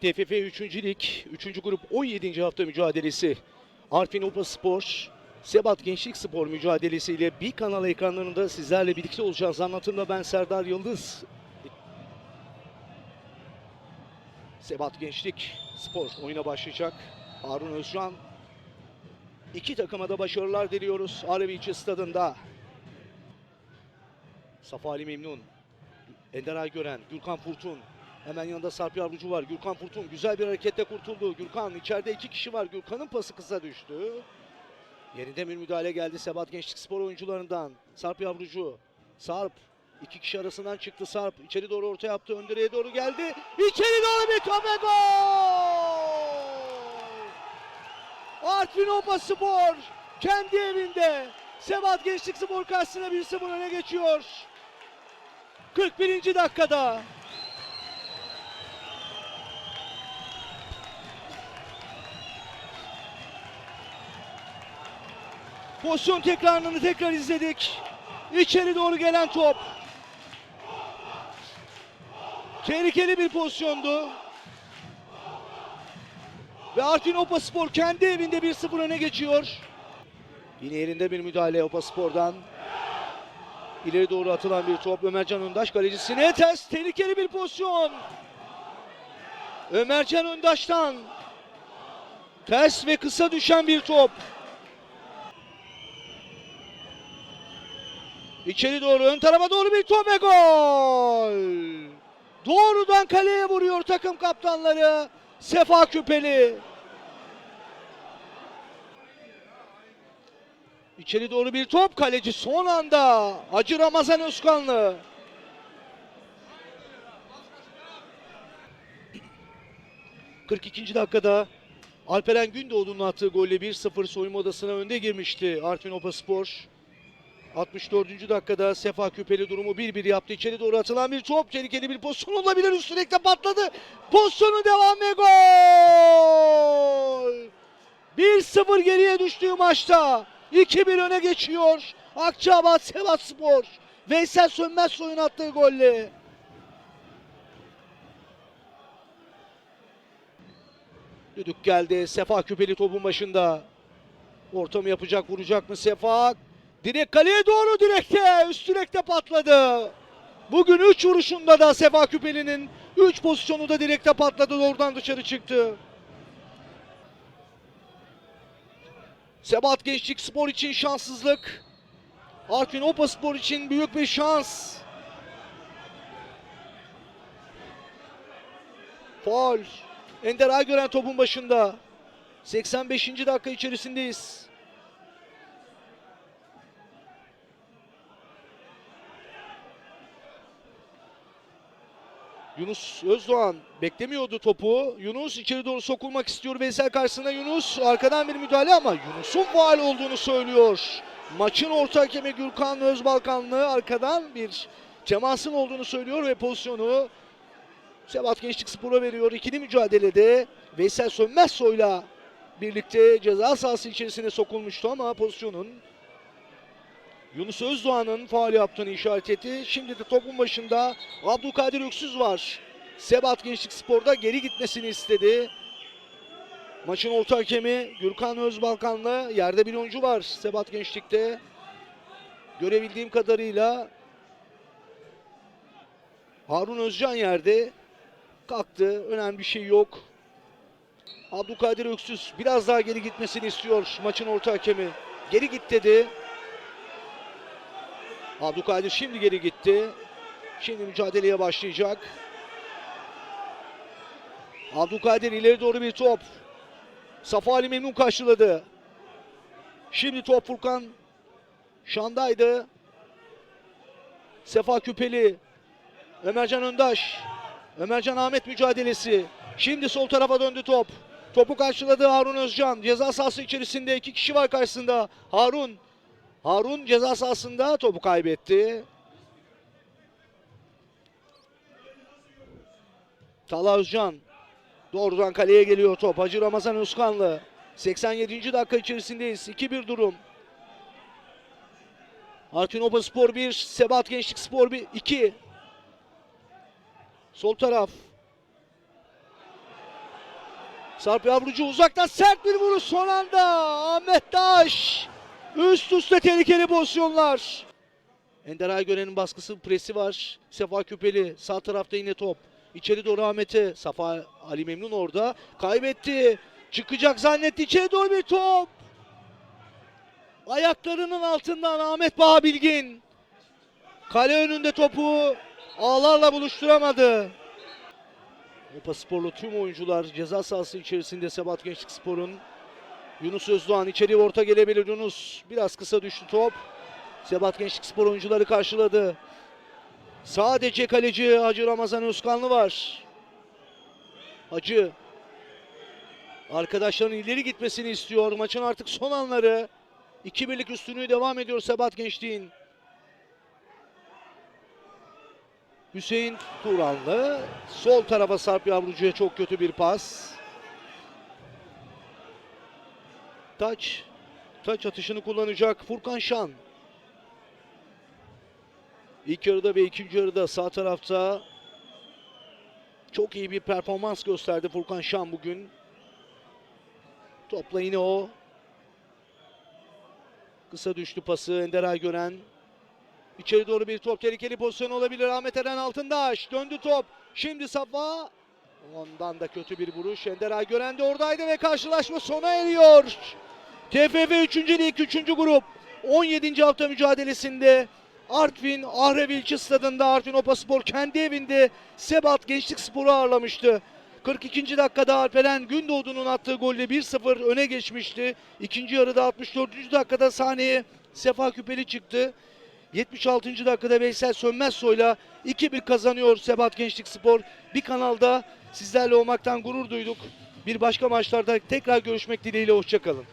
TFF 3. Lig 3. grup 17. hafta mücadelesi. Arfin Opa Spor, Sebat Gençlik Spor mücadelesiyle bir kanal ekranlarında sizlerle birlikte olacağız. Anlatımda ben Serdar Yıldız. Sebat Gençlik Spor oyuna başlayacak. Harun Özcan. İki takıma da başarılar diliyoruz. Arabiçi stadında. Safa Ali Memnun. Ender Aygören, Gürkan Furtun. Hemen yanında Sarp Yavrucu var. Gürkan Furtun güzel bir harekette kurtuldu. Gürkan içeride iki kişi var. Gürkan'ın pası kısa düştü. Yerinde bir müdahale geldi Sebat Gençlik Spor oyuncularından. Sarp Yavrucu. Sarp. iki kişi arasından çıktı Sarp. İçeri doğru orta yaptı. Ön direğe doğru geldi. İçeri doğru bir ve gol! Artvin Opa Spor kendi evinde Sebat Gençlik Spor karşısına 1-0 öne geçiyor. 41. dakikada. Pozisyon tekrarını tekrar izledik. İçeri doğru gelen top. Tehlikeli bir pozisyondu. Ve Artvin Opa Spor kendi evinde 1-0 öne geçiyor. Yine elinde bir müdahale Opa Spor'dan. İleri doğru atılan bir top. Ömercan Öndaş kalecisine ters. Tehlikeli bir pozisyon. Ömercan Öndaş'tan ters ve kısa düşen bir top. İçeri doğru ön tarafa doğru bir top ve gol. Doğrudan kaleye vuruyor takım kaptanları. Sefa Küpeli. İçeri doğru bir top kaleci son anda. Acı Ramazan Özkanlı. ...42. dakikada Alperen Gündoğdu'nun attığı golle 1-0 soyunma odasına önde girmişti Artvin Opa Spor. 64. dakikada Sefa Küpeli durumu 1-1 yaptı. İçeri doğru atılan bir top. Tehlikeli bir pozisyon olabilir. Üst direkte patladı. Pozisyonu devam ve gol! 1-0 geriye düştüğü maçta 2-1 öne geçiyor. Akçabat Sevat Spor. Veysel Sönmez soyun attığı golle. Düdük geldi. Sefa Küpeli topun başında. Ortamı yapacak, vuracak mı Sefa? Direkt kaleye doğru direkte. Üst direkte patladı. Bugün 3 vuruşunda da Sefa Küpeli'nin 3 pozisyonu da direkte patladı. Doğrudan dışarı çıktı. Sebat Gençlik Spor için şanssızlık. Artvin Opa Spor için büyük bir şans. Faul. Ender Aygören topun başında. 85. dakika içerisindeyiz. Yunus Özdoğan beklemiyordu topu. Yunus içeri doğru sokulmak istiyor Veysel karşısında Yunus. Arkadan bir müdahale ama Yunus'un faal olduğunu söylüyor. Maçın orta hakemi Gürkan Özbalkanlı arkadan bir temasın olduğunu söylüyor ve pozisyonu Sebat Gençlik Spor'a veriyor. İkili mücadelede Veysel Sönmezsoy'la birlikte ceza sahası içerisine sokulmuştu ama pozisyonun Yunus Özdoğan'ın faal yaptığını işaret etti. Şimdi de topun başında Abdülkadir Öksüz var. Sebat Gençlik Spor'da geri gitmesini istedi. Maçın orta hakemi Gürkan Özbalkanlı. Yerde bir oyuncu var Sebat Gençlik'te. Görebildiğim kadarıyla Harun Özcan yerde. Kalktı. Önemli bir şey yok. Abdülkadir Öksüz biraz daha geri gitmesini istiyor maçın orta hakemi. Geri git dedi. Abdülkadir şimdi geri gitti. Şimdi mücadeleye başlayacak. Abdülkadir ileri doğru bir top. Safa Ali Memnun karşıladı. Şimdi top Furkan Şan'daydı. Sefa Küpeli. Ömercan Öndaş. Ömercan Ahmet mücadelesi. Şimdi sol tarafa döndü top. Topu karşıladı Harun Özcan. Ceza sahası içerisinde iki kişi var karşısında. Harun Harun ceza sahasında topu kaybetti. Talha doğrudan kaleye geliyor top. Hacı Ramazan Özkanlı. 87. dakika içerisindeyiz. 2-1 durum. Artvin Opa Spor 1, Sebat Gençlik Spor 1, 2. Sol taraf. Sarp Yavrucu uzaktan sert bir vuruş son anda. Ahmet Taş. Üst üste tehlikeli pozisyonlar. Ender Aygören'in baskısı presi var. Sefa Küpeli sağ tarafta yine top. İçeri doğru Ahmet'e. Safa Ali Memnun orada. Kaybetti. Çıkacak zannetti. İçeri doğru bir top. Ayaklarının altından Ahmet Bahabilgin. Kale önünde topu ağlarla buluşturamadı. Opa Sporlu tüm oyuncular ceza sahası içerisinde Sebat Gençlik Spor'un. Yunus Özdoğan içeri orta gelebilir Yunus. Biraz kısa düştü top. Sebat Gençlik Spor oyuncuları karşıladı. Sadece kaleci Hacı Ramazan Özkanlı var. Hacı arkadaşların ileri gitmesini istiyor. Maçın artık son anları. 2-1'lik üstünlüğü devam ediyor Sebat Gençliğin. Hüseyin Turanlı sol tarafa Sarp Yavrucu'ya çok kötü bir pas. Taç taç atışını kullanacak Furkan Şan. İlk yarıda ve ikinci yarıda sağ tarafta çok iyi bir performans gösterdi Furkan Şan bugün. Topla yine o. Kısa düştü pası Ender Aygören. İçeri doğru bir top tehlikeli pozisyon olabilir. Ahmet Eren Altındaş döndü top. Şimdi Safa. Ondan da kötü bir vuruş. Ender Aygören de oradaydı ve karşılaşma sona eriyor. TFF 3. Lig 3. grup 17. hafta mücadelesinde Artvin Ahrev İlçe Stadında Artvin Opaspor kendi evinde Sebat Gençlik Spor'u ağırlamıştı. 42. dakikada Alperen Gündoğdu'nun attığı golle 1-0 öne geçmişti. İkinci yarıda 64. dakikada sahneye Sefa Küpeli çıktı. 76. dakikada Veysel Sönmezsoy'la 2-1 kazanıyor Sebat Gençlik Spor. Bir kanalda sizlerle olmaktan gurur duyduk. Bir başka maçlarda tekrar görüşmek dileğiyle hoşçakalın.